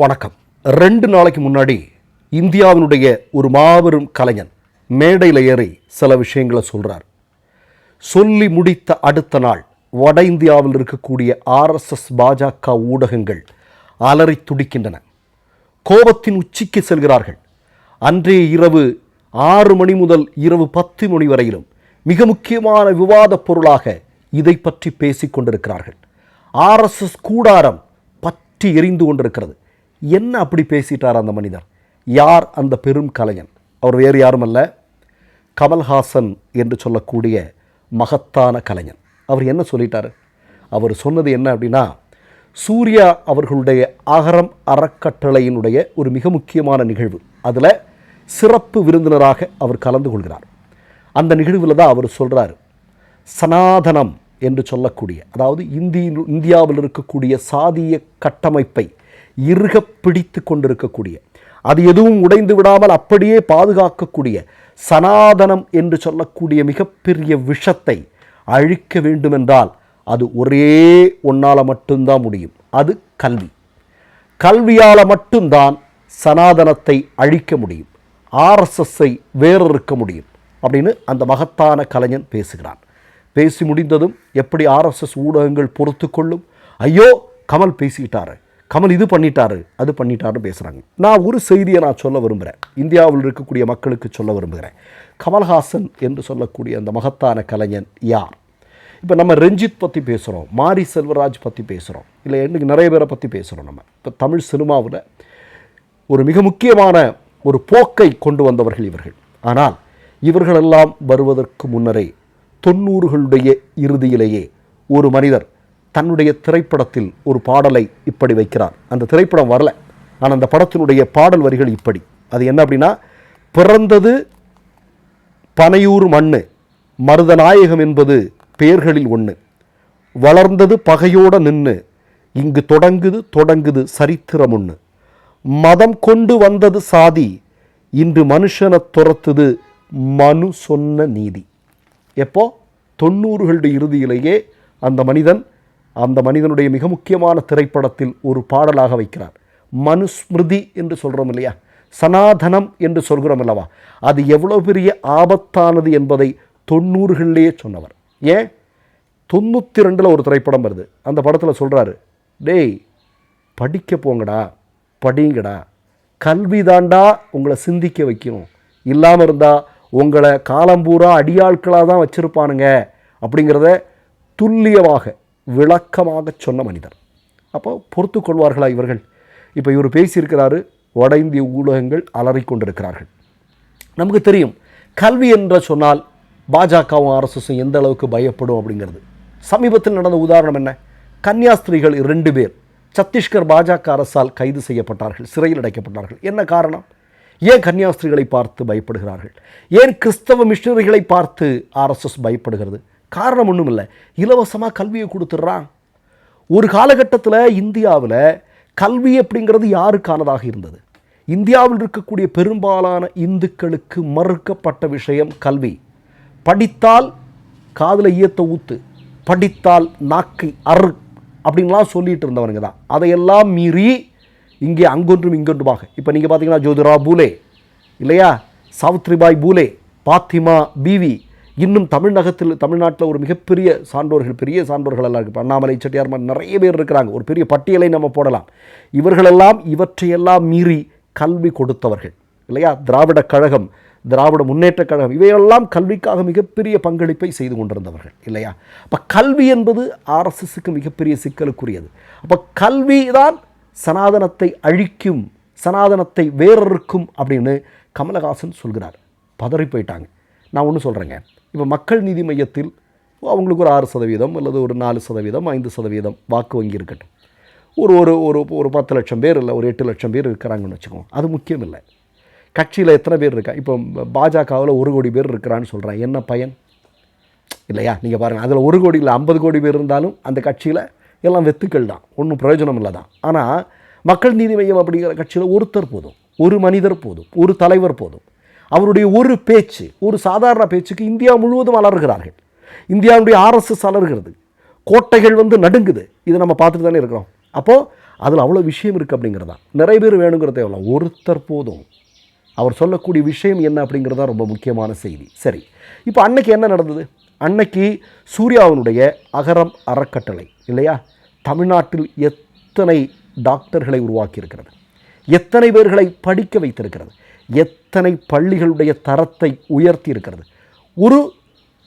வணக்கம். ரெண்டு நாளைக்கு முன்னாடி இந்தியாவினுடைய ஒரு மாபெரும் கலைஞன் மேடையில் ஏறி சில விஷயங்களை சொல்றார். சொல்லி முடித்த அடுத்த நாள் வட இந்தியாவில் இருக்கக்கூடிய ஆர்எஸ்எஸ் பாஜக ஊடகங்கள் அலறி துடிக்கின்றன. கோபத்தின் உச்சிக்கு செல்கிறார்கள். அன்றைய இரவு ஆறு மணி முதல் இரவு பத்து மணி வரையிலும் மிக முக்கியமான விவாதப் பொருளாக இதை பற்றி பேசிக்கொண்டிருக்கிறார்கள் ஆர்எஸ்எஸ் கூடாரம் பற்றி எரிந்து கொண்டிருக்கிறது. என்ன அப்படி பேசிட்டார் அந்த மனிதர்? யார் அந்த பெரும் கலைஞன்? அவர் வேறு யாரும் அல்ல கமல்ஹாசன் என்று சொல்லக்கூடிய மகத்தான கலைஞன். அவர் என்ன சொல்லிட்டார்? அவர் சொன்னது என்ன அப்படின்னா சூர்யா அவர்களுடைய அகரம் அறக்கட்டளையினுடைய ஒரு மிக முக்கியமான நிகழ்வு. அதில் சிறப்பு விருந்தினராக அவர் கலந்து கொள்கிறார். அந்த நிகழ்வில் தான் அவர் சொல்கிறார் சனாதனம் என்று சொல்லக்கூடிய அதாவது இந்தியின் இந்தியாவில் இருக்கக்கூடிய சாதிய கட்டமைப்பை இறுக பிடித்து கொண்டிருக்கக்கூடிய அது எதுவும் உடைந்து விடாமல் அப்படியே பாதுகாக்கக்கூடிய சனாதனம் என்று சொல்லக்கூடிய மிகப்பெரிய விஷத்தை அழிக்க வேண்டுமென்றால் அது ஒரே ஒன்னால் மட்டும்தான் முடியும். அது கல்வி. கல்வியால் மட்டும்தான் சனாதனத்தை அழிக்க முடியும். ஆர்எஸ்எஸ்ஸை வேறறுக்க முடியும் அப்படின்னு அந்த மகத்தான கலைஞன் பேசுகிறான். பேசி முடிந்ததும் எப்படி ஆர்எஸ்எஸ் ஊடகங்கள் பொறுத்து கொள்ளும் ஐயோ கமல் பேசிக்கிட்டாரு கமல் இது பண்ணிட்டாரு அது பண்ணிட்டாருன்னு பேசுகிறாங்க நான் ஒரு செய்தியை நான் சொல்ல விரும்புகிறேன் இந்தியாவில் இருக்கக்கூடிய மக்களுக்கு சொல்ல விரும்புகிறேன். கமல்ஹாசன் என்று சொல்லக்கூடிய அந்த மகத்தான கலைஞன் யார்? இப்போ நம்ம ரஞ்சித் பற்றி பேசுகிறோம் மாரி செல்வராஜ் பற்றி பேசுகிறோம் இல்லை இன்னைக்கு நிறைய பேரை பற்றி பேசுகிறோம் நம்ம. இப்போ தமிழ் சினிமாவில் ஒரு மிக முக்கியமான ஒரு போக்கை கொண்டு வந்தவர்கள் இவர்கள். ஆனால் இவர்களெல்லாம் வருவதற்கு முன்னரே தொண்ணூறுகளுடைய இறுதியிலேயே ஒரு மனிதர் தன்னுடைய திரைப்படத்தில் ஒரு பாடலை இப்படி வைக்கிறார். அந்த திரைப்படம் வரல. ஆனால் அந்த படத்தினுடைய பாடல் வரிகள் இப்படி. அது என்ன அப்படின்னா பிறந்தது பனையூர் மண்ணு மருதநாயகம் என்பது பேர்களில் ஒன்று வளர்ந்தது பகையோட நின்று இங்கு தொடங்குது தொடங்குது சரித்திரம் ஒன்று மதம் கொண்டு வந்தது சாதி இன்று மனுஷனை துரத்துது மனு சொன்ன நீதி. எப்போ? தொண்ணூறுகளுடைய இறுதியிலேயே அந்த மனிதன் அந்த மனிதனுடைய மிக முக்கியமான திரைப்படத்தில் ஒரு பாடலாக வைக்கிறார். மனுஸ்மிருதி என்று சொல்கிறோம் இல்லையா? சனாதனம் என்று சொல்கிறோம் அல்லவா? அது எவ்வளோ பெரிய ஆபத்தானது என்பதை தொண்ணூறுகளிலேயே சொன்னவர். ஏன்? தொண்ணூற்றி ரெண்டில் ஒரு திரைப்படம் வருது. அந்த படத்தில் சொல்கிறாரு டேய் படிக்க போங்கடா படிங்கடா. கல்வி தாண்டா உங்களை சிந்திக்க வைக்கும். இல்லாமல் இருந்தால் உங்களை காலம்பூரா அடியாட்களாக தான் வச்சுருப்பானுங்க. அப்படிங்கிறத துல்லியமாக விளக்கமாக சொன்ன மனிதர். அப்போ பொறுத்து கொள்வார்களா இவர்கள்? இப்போ இவர் பேசியிருக்கிறாரு வட இந்திய ஊடகங்கள் அலறிக்கொண்டிருக்கிறார்கள் நமக்கு தெரியும் கல்வி என்று சொன்னால் பாஜகவும் ஆர்எஸ்எஸும் எந்த அளவுக்கு பயப்படும் அப்படிங்கிறது. சமீபத்தில் நடந்த உதாரணம் என்ன? கன்னியாஸ்திரிகள் ரெண்டு பேர் சத்தீஸ்கர் பாஜக அரசால் கைது செய்யப்பட்டார்கள் சிறையில் அடைக்கப்பட்டார்கள். என்ன காரணம்? ஏன் கன்னியாஸ்திரிகளை பார்த்து பயப்படுகிறார்கள்? ஏன் கிறிஸ்தவ மிஷினரிகளை பார்த்து ஆர்எஸ்எஸ் பயப்படுகிறது? காரணம் ஒன்றும் இல்லை இலவசமாக கல்வியை கொடுத்துட்றான். ஒரு காலகட்டத்தில் இந்தியாவில் கல்வி அப்படிங்கிறது யாருக்கானதாக இருந்தது? இந்தியாவில் இருக்கக்கூடிய பெரும்பாலான இந்துக்களுக்கு மறுக்கப்பட்ட விஷயம் கல்வி. படித்தால் காதில் ஈயத்தை ஊத்து படித்தால் நாக்கை அறு அப்படின்லாம் சொல்லிட்டு இருந்தவனுங்க தான். அதையெல்லாம் மீறி இங்கே அங்கொன்றும் இங்கொன்றுமாக. இப்போ நீங்கள் பார்த்தீங்கன்னா ஜோதிரா பூலே இல்லையா? சாவித்ரிபாய் பூலே பாத்திமா பிவி இன்னும் தமிழகத்தில் தமிழ்நாட்டில் ஒரு மிகப்பெரிய சான்றோர்கள் பெரிய சான்றோர்கள் எல்லாம் இருக்குது அண்ணாமலை செட்டியார் மாதிரி நிறைய பேர் இருக்கிறாங்க. ஒரு பெரிய பட்டியலை நம்ம போடலாம். இவர்களெல்லாம் இவற்றையெல்லாம் மீறி கல்வி கொடுத்தவர்கள் இல்லையா? திராவிட கழகம் திராவிட முன்னேற்ற கழகம் இவையெல்லாம் கல்விக்காக மிகப்பெரிய பங்களிப்பை செய்து கொண்டிருந்தவர்கள் இல்லையா? அப்போ கல்வி என்பது ஆர்எஸ்எஸ்க்கு மிகப்பெரிய சிக்கலுக்குரியது. அப்போ கல்வி தான் சனாதனத்தை அழிக்கும் சனாதனத்தை வேறறுக்கும் அப்படின்னு கமலஹாசன் சொல்கிறார். பதறி போயிட்டாங்க. நான் ஒன்று சொல்கிறேங்க இப்போ மக்கள் நீதி மையத்தில் அவங்களுக்கு ஒரு ஆறு சதவீதம் அல்லது ஒரு நாலு சதவீதம் ஐந்து சதவீதம் வாக்கு வங்கி இருக்கட்டும். ஒரு ஒரு ஒரு ஒரு பத்து லட்சம் பேர் இல்லை ஒரு எட்டு லட்சம் பேர் இருக்கிறாங்கன்னு வச்சுக்கோங்க. அது முக்கியம் இல்லை. கட்சியில் எத்தனை பேர் இருக்கா? இப்போ பாஜகவில் ஒரு கோடி பேர் இருக்கிறான்னு சொல்கிறேன் என்ன பயன்? இல்லையா? நீங்கள் பாருங்கள் அதில் ஒரு கோடி இல்லை ஐம்பது கோடி பேர் இருந்தாலும் அந்த கட்சியில் எல்லாம் வெத்துக்கள் தான். ஒன்றும் பிரயோஜனம் இல்லை தான். ஆனால் மக்கள் நீதி மையம் அப்படிங்கிற கட்சியில் ஒருத்தர் போதும். ஒரு மனிதர் போதும். ஒரு தலைவர் போதும். அவருடைய ஒரு பேச்சு ஒரு சாதாரண பேச்சுக்கு இந்தியா முழுவதும் அலறுகிறார்கள். இந்தியாவுடைய ஆர்எஸ்எஸ் அலறுகிறது. கோட்டைகள் வந்து நடுங்குது. இதை நம்ம பார்த்துட்டு தானே இருக்கிறோம். அப்போது அதில் அவ்வளோ விஷயம் இருக்குது அப்படிங்கிறதா நிறைய பேர் வேணுங்கிறத எவ்வளோ ஒருத்தர் போதும். அவர் சொல்லக்கூடிய விஷயம் என்ன அப்படிங்கிறது தான் ரொம்ப முக்கியமான செய்தி. சரி. இப்போ அன்னைக்கு என்ன நடந்தது? அன்னைக்கு சூர்யாவினுடைய அகரம் அறக்கட்டளை இல்லையா? தமிழ்நாட்டில் எத்தனை டாக்டர்களை உருவாக்கியிருக்கிறது? எத்தனை பேர்களை படிக்க வைத்திருக்கிறது? எத்தனை பள்ளிகளுடைய தரத்தை உயர்த்தி இருக்கிறது ஒரு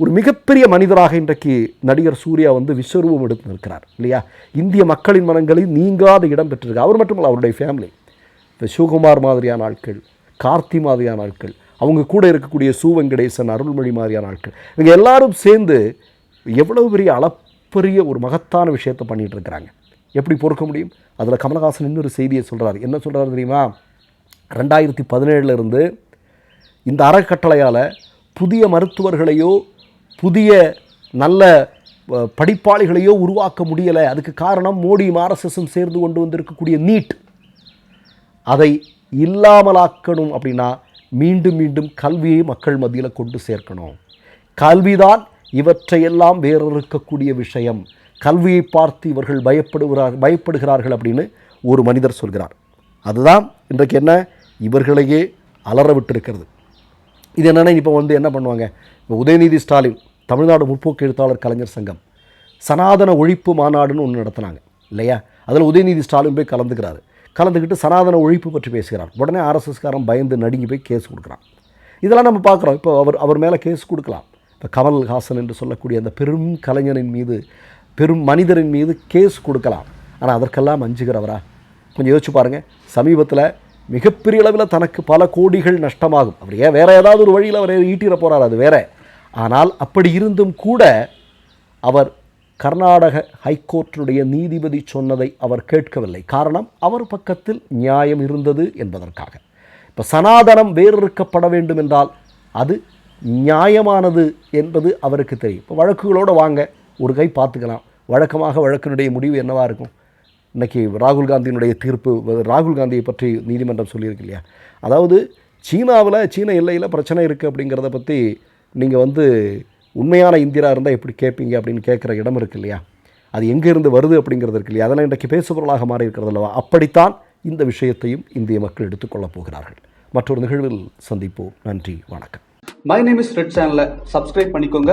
ஒரு மிகப்பெரிய மனிதராக இன்றைக்கு நடிகர் சூர்யா வந்து விஸ்வரூபம் எடுத்து நிற்கிறார் இல்லையா? இந்திய மக்களின் மனங்களில் நீங்காத இடம் பெற்றிருக்கு. அவர் மட்டுமல்ல அவருடைய ஃபேமிலி இப்போ சிவகுமார் மாதிரியான ஆட்கள் கார்த்தி மாதிரியான ஆட்கள் அவங்க கூட இருக்கக்கூடிய சூவங்கடேசன் அருள்மொழி மாதிரியான ஆட்கள் இவங்க எல்லாரும் சேர்ந்து எவ்வளவு பெரிய அளப்பரிய ஒரு மகத்தான விஷயத்தை பண்ணிகிட்டு இருக்கிறாங்க. எப்படி பொறுக்க முடியும்? அதில் கமலஹாசன் இன்னொரு செய்தியை சொல்கிறார் என்ன சொல்கிறார் தெரியுமா? ரெண்டாயிரத்தி பதினேழுல இருந்து இந்த அறக்கட்டளையால் புதிய மருத்துவர்களையோ புதிய நல்ல படிப்பாளிகளையோ உருவாக்க முடியலை. அதுக்கு காரணம் மோடியும் ஆர்எஸ்எஸும் சேர்ந்து கொண்டு வந்திருக்கக்கூடிய நீட். அதை இல்லாமலாக்கணும் அப்படின்னா மீண்டும் மீண்டும் கல்வியை மக்கள் மத்தியில் கொண்டு சேர்க்கணும். கல்விதான் இவற்றையெல்லாம் வேறறுக்கக்கூடிய விஷயம். கல்வியை பார்த்து இவர்கள் பயப்படுகிறார் பயப்படுகிறார்கள் அப்படின்னு ஒரு மனிதர் சொல்கிறார். அதுதான் இன்றைக்கு என்ன? இவர்களையே அலற விட்டிருக்கிறது. இது என்னென்னா இப்போ வந்து என்ன பண்ணுவாங்க? இப்போ உதயநிதி ஸ்டாலின் தமிழ்நாடு முற்போக்கு எழுத்தாளர் கலைஞர் சங்கம் சனாதன ஒழிப்பு மாநாடுன்னு ஒன்று நடத்துனாங்க இல்லையா? அதில் உதயநிதி ஸ்டாலின் போய் கலந்துக்கிறாரு. கலந்துக்கிட்டு சனாதன ஒழிப்பு பற்றி பேசுகிறார். உடனே ஆர்எஸ்எஸ்காரன் பயந்து நடுங்கி போய் கேஸ் கொடுக்குறான். இதெல்லாம் நம்ம பார்க்குறோம். இப்போ அவர் அவர் மேலே கேஸ் கொடுக்கலாம். இப்போ கமல்ஹாசன் என்று சொல்லக்கூடிய அந்த பெரும் கலைஞரின் மீது பெரும் மனிதரின் மீது கேஸ் கொடுக்கலாம். ஆனால் அதற்கெல்லாம் அஞ்சுகிறவரா? கொஞ்சம் யோசிச்சு பாருங்கள் சமீபத்தில் மிகப்பெரிய அளவில் தனக்கு பல கோடிகள் நஷ்டமாகும். அவர் ஏன்? வேறு ஏதாவது ஒரு வழியில் அவர் ஈட்டிட போகிறார் அது வேற. ஆனால் அப்படி இருந்தும் கூட அவர் கர்நாடக ஹைகோர்ட்டுடைய நீதிபதி சொன்னதை அவர் கேட்கவில்லை. காரணம் அவர் பக்கத்தில் நியாயம் இருந்தது என்பதற்காக. இப்போ சனாதனம் வேறறுக்கப்பட வேண்டும் என்றால் அது நியாயமானது என்பது அவருக்கு தெரியும். இப்போ வழக்குகளோடு வாங்க ஒரு கை பார்த்துக்கலாம். வழக்கமாக வழக்கினுடைய முடிவு என்னவாக இருக்கும்? இன்னைக்கு ராகுல் காந்தியினுடைய தீர்ப்பு ராகுல் காந்தியை பற்றி நீதிமன்றம் சொல்லியிருக்கு இல்லையா? அதாவது சீனாவில் சீன எல்லையில் பிரச்சனை இருக்குது அப்படிங்கிறத பற்றி நீங்கள் வந்து உண்மையான இந்தியராக இருந்தால் எப்படி கேட்பீங்க அப்படின்னு கேட்குற இடம் இருக்கு இல்லையா? அது எங்கேருந்து வருது அப்படிங்கிறது இருக்கு இல்லையா? அதெல்லாம் இன்றைக்கு பேசுபொருளாக மாறி இருக்கிறது அல்லவா? அப்படித்தான் இந்த விஷயத்தையும் இந்திய மக்கள் எடுத்துக்கொள்ளப் போகிறார்கள். மற்றொரு நிகழ்வில் சந்திப்போம். நன்றி வணக்கம். மை நேம் இஸ் ரெட் சேனலை சப்ஸ்கிரைப் பண்ணிக்கோங்க.